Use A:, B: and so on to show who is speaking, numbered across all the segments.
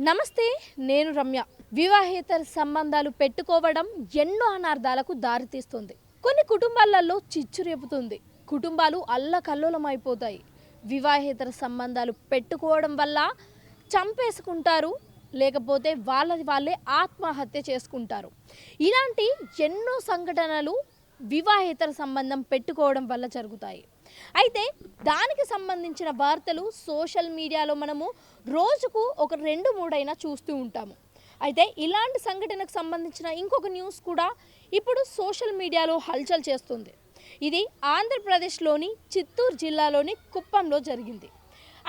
A: నమస్తే నేను రమ్య. వివాహేతర సంబంధాలు పెట్టుకోవడం ఎన్నో అనార్థాలకు దారితీస్తుంది. కొన్ని కుటుంబాలలో చిచ్చు రేపుతుంది. కుటుంబాలు అల్లకల్లోలమైపోతాయి. వివాహేతర సంబంధాలు పెట్టుకోవడం వల్ల చంపేసుకుంటారు లేకపోతే వాళ్ళది వాళ్ళే ఆత్మహత్య చేసుకుంటారు. ఇలాంటి ఎన్నో సంఘటనలు వివాహేతర సంబంధం పెట్టుకోవడం వల్ల జరుగుతాయి. అయితే దానికి సంబంధించిన వార్తలు సోషల్ మీడియాలో మనము రోజుకు ఒక రెండు మూడైనా చూస్తూ ఉంటాము. అయితే ఇలాంటి సంఘటనకు సంబంధించిన ఇంకొక న్యూస్ కూడా ఇప్పుడు సోషల్ మీడియాలో హల్చల్ చేస్తుంది. ఇది ఆంధ్రప్రదేశ్లోని చిత్తూరు జిల్లాలోని కుప్పంలో జరిగింది.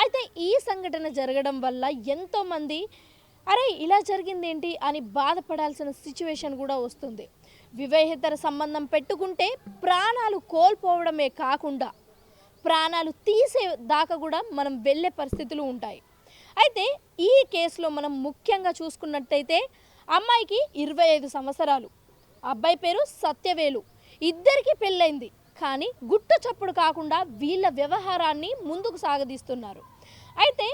A: అయితే ఈ సంఘటన జరగడం వల్ల ఎంతోమంది అరే ఇలా జరిగిందేంటి అని బాధపడాల్సిన సిచ్యువేషన్ కూడా వస్తుంది. వివాహేతర సంబంధం పెట్టుకుంటే ప్రాణాలు కోల్పోవడమే కాకుండా ప్రాణాలు తీసే దాకా కూడా మనం వెళ్ళే పరిస్థితులు ఉంటాయి. అయితే ఈ కేసులో మనం ముఖ్యంగా చూసుకున్నట్టయితే అమ్మాయికి ఇరవై ఐదు సంవత్సరాలు అబ్బాయి పేరు సత్యవేలు. ఇద్దరికి పెళ్ళైంది కానీ గుట్టు చప్పుడు కాకుండా వీళ్ళ వ్యవహారాన్ని ముందుకు సాగదీస్తున్నారు. అయితే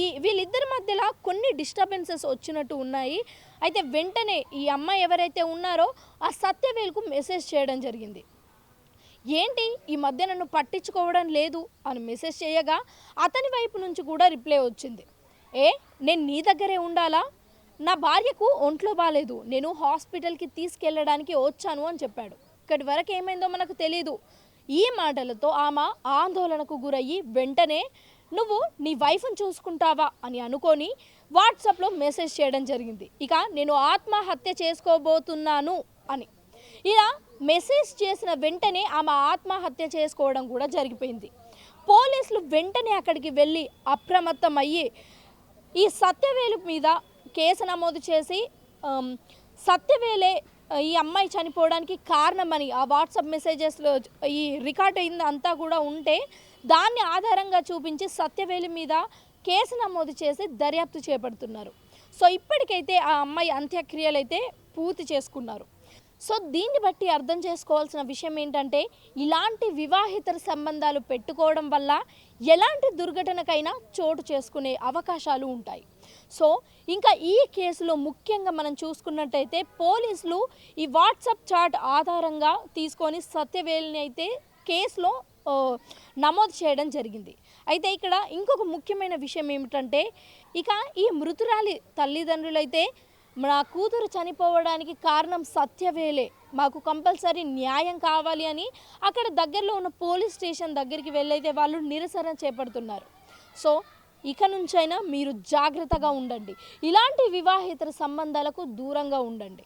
A: ఈ వీళ్ళిద్దరి మధ్యలో కొన్ని డిస్టర్బెన్సెస్ వచ్చినట్టు ఉన్నాయి. అయితే వెంటనే ఈ అమ్మాయి ఎవరైతే ఉన్నారో ఆ సత్యవేలుకు మెసేజ్ చేయడం జరిగింది. ఏంటి ఈ మధ్య నన్ను పట్టించుకోవడం లేదు అని మెసేజ్ చేయగా అతని వైపు నుంచి కూడా రిప్లై వచ్చింది. ఏ నేను నీ దగ్గరే ఉండాలా? నా భార్యకు ఒంట్లో బాగాలేదు నేను హాస్పిటల్కి తీసుకెళ్ళడానికి వచ్చాను అని చెప్పాడు. ఇక్కడి వరకు ఏమైందో మనకు తెలియదు ఈ మాటలతో ఆమె ఆందోళనకు గురయ్యి వెంటనే నువ్వు నీ వైఫ్ని చూసుకుంటావా? అని అనుకొని వాట్సాప్లో మెసేజ్ చేయడం జరిగింది. ఇక నేను ఆత్మహత్య చేసుకోబోతున్నాను అని. ఇలా మెసేజ్ చేసిన వెంటనే ఆమె ఆత్మహత్య చేసుకోవడం కూడా జరిగిపోయింది. పోలీసులు వెంటనే అక్కడికి వెళ్ళి అప్రమత్తం అయ్యి ఈ సత్యవేలు మీద కేసు నమోదు చేసి సత్యవేలే ఈ అమ్మాయి చనిపోవడానికి కారణమని ఆ వాట్సాప్ మెసేజెస్లో ఈ రికార్డ్ అయింది అంతా కూడా ఉంటే దాన్ని ఆధారంగా చూపించి సత్యవేలి మీద కేసు నమోదు చేసి దర్యాప్తు చేపడుతున్నారు. సో ఇప్పటికైతే ఆ అమ్మాయి అంత్యక్రియలు అయితే పూర్తి చేసుకున్నారు. సో దీన్ని బట్టి అర్థం చేసుకోవాల్సిన విషయం ఏంటంటే ఇలాంటి వివాహితర సంబంధాలు పెట్టుకోవడం వల్ల ఎలాంటి దుర్ఘటనకైనా చోటు చేసుకునే అవకాశాలు ఉంటాయి. సో ఇంకా ఈ కేసులో ముఖ్యంగా మనం చూసుకున్నట్టయితే పోలీసులు ఈ వాట్సాప్ చాట్ ఆధారంగా తీసుకొని సత్యవేలిని అయితే కేసులో నమోదు చేయడం జరిగింది. అయితే ఇక్కడ ఇంకొక ముఖ్యమైన విషయం ఏమిటంటే ఇక ఈ మృతురాలి తల్లిదండ్రులైతే నా కూతురు చనిపోవడానికి కారణం సత్యవేలే. మాకు కంపల్సరీ న్యాయం కావాలి అని అక్కడ దగ్గరలో ఉన్న పోలీస్ స్టేషన్ దగ్గరికి వెళ్ళైతే వాళ్ళు నిరసన చేపడుతున్నారు. సో ఇక నుంచైనా మీరు జాగ్రత్తగా ఉండండి. ఇలాంటి వివాహేతర సంబంధాలకు దూరంగా ఉండండి.